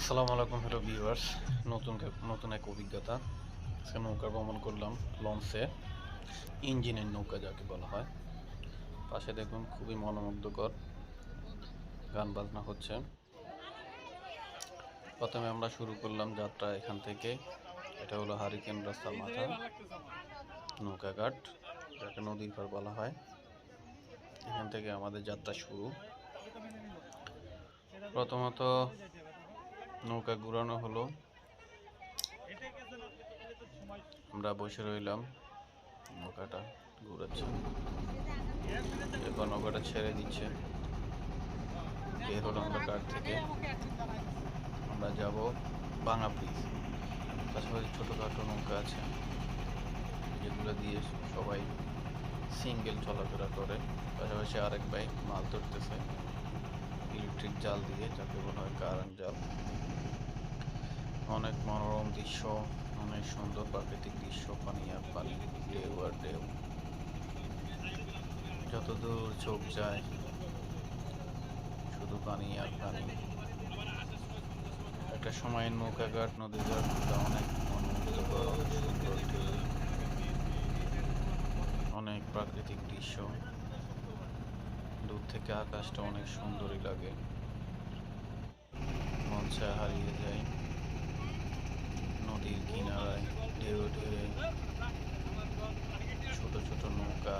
আসসালামু আলাইকুম, hello viewers. নতুন নতুন এক অভিজ্ঞতা। আজকে নৌকা ভ্রমণ করলাম লঞ্চে। ইঞ্জিনের নৌকা যাকে বলা হয়। পাশে দেখুন, খুবই মনোমুগ্ধকর গান বাজনা হচ্ছে। প্রথমে আমরা শুরু করলাম যাত্রা এখান থেকে। এটা হলো হারিকেন রাস্তার মাথা নৌকাঘাট যাকে নদীর পার বলা হয়। এখান থেকে আমাদের যাত্রা শুরু। প্রথমত নৌকা ঘুরানো হলো। আমরা বসে রইলাম নৌকাটা ঘুরাচ্ছে এবার নৌকাটা ছেড়ে দিচ্ছে। আমরা থেকে? আমরা যাব বাঙা ব্রিজ। পাশাপাশি ছোটোখাটো নৌকা আছে, যেগুলো দিয়ে সবাই সিঙ্গেল চলাফেরা করে। পাশাপাশি আরেক বাইক মাল ধরতেছে, ইলেকট্রিক জাল দিয়ে, যাকে বলা হয় কারেন্ট জাল। অনেক মনোরম দৃশ্য, অনেক সুন্দর প্রাকৃতিক দৃশ্য, পানি আর পানি, ঢেউ আর ঢেউ। যতদূর চোখ যায়, শুধু পানি আর পানি। একটা সময় নৌকাঘাট অনেক মনোমুগ্ধকর অনেক অনেক প্রাকৃতিক দৃশ্য। দূর থেকে আকাশটা অনেক সুন্দরই লাগে। মন হারিয়ে যায়। নদীর কিনারায় ঢেউ ঢেউ ছোট ছোট নৌকা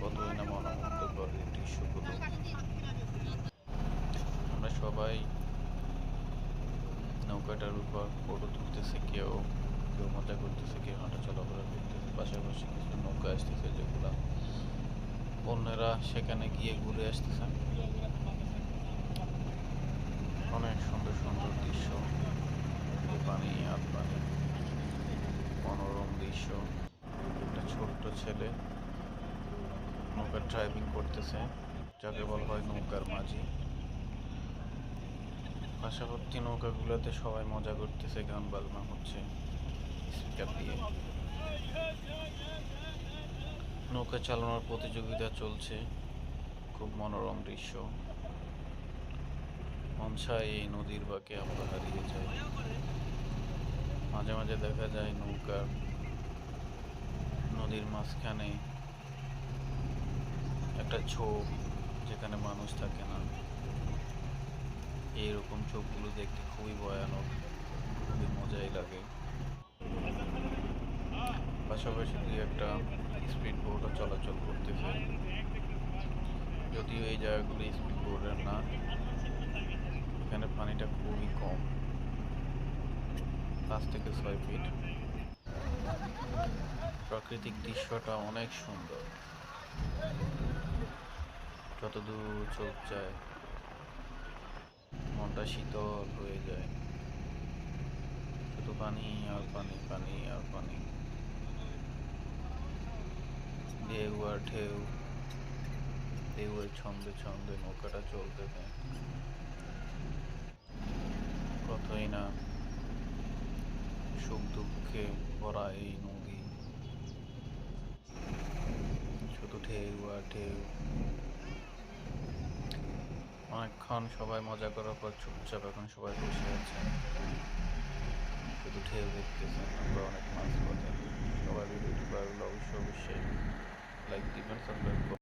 কতই না মনোমুগ্ধকর এই দৃশ্যগুলো। আমরা সবাই নৌকাটার উপর ফটো তুলতেছে, কেউ কেউ মজা করতেছে, কেউ হাঁটা চলাফেরা করতেছে পাশাপাশি কিছু নৌকা আসতেছে যেগুলা অন্যরা সেখানে গিয়ে ঘুরে আসতেছে অনেক সুন্দর সুন্দর দৃশ্য পানি আর পানি। মনোরম দৃশ্য। একটা ছোট্ট ছেলে নৌকার ড্রাইভিং করতেছে, যাকে বলা হয় নৌকার মাঝি। পাশাপাশি নৌকাগুলোতে সবাই মজা করতেছে, গান বাজনা হচ্ছে স্পিকার দিয়ে। নৌকা চালানোর প্রতিযোগিতা চলছে, খুব মনোরম দৃশ্য। মন চায় এই নদীর বাঁকে আমরা হারিয়ে যাই। মাঝে মাঝে দেখা যায় নৌকা, নদীর মাঝখানে একটা ঝোপ যেখানে মানুষ থাকে না। এইরকম চোখগুলো দেখতে খুবই ভয়ানক, খুবই মজাই লাগে। পাশাপাশি দুই একটা স্পিড বোটও চলাচল করতেছে যদিও এই জায়গাগুলো স্পিড বোর্ডের না, এখানে পানিটা খুবই কম। পাঁচ থেকে ছয় ফিট প্রাকৃতিক দৃশ্যটা অনেক সুন্দর। যতদূর চোখ যায়, মনটা শীতল হয়ে যায়। শুধু পানি আর পানি পানি আর পানি। ঢেউ আর ঢেউ, ঢেউয়ের ছন্দে ছন্দে নৌকাটা চলতেছে কতই না সুখ দুঃখে ভরা এই নদী। শুধু ঢেউ আর ঢেউ। অনেকক্ষণ সবাই মজা করার পর চুপচাপ এখন সবাই বসে আছে। শুধু ঢেউ দেখতেছেন আমরা অনেক মাছ পথে সবাই ভিডিওটি ভালো অবশ্যই অবশ্যই লাইক দিবেন সাবস্ক্রাইব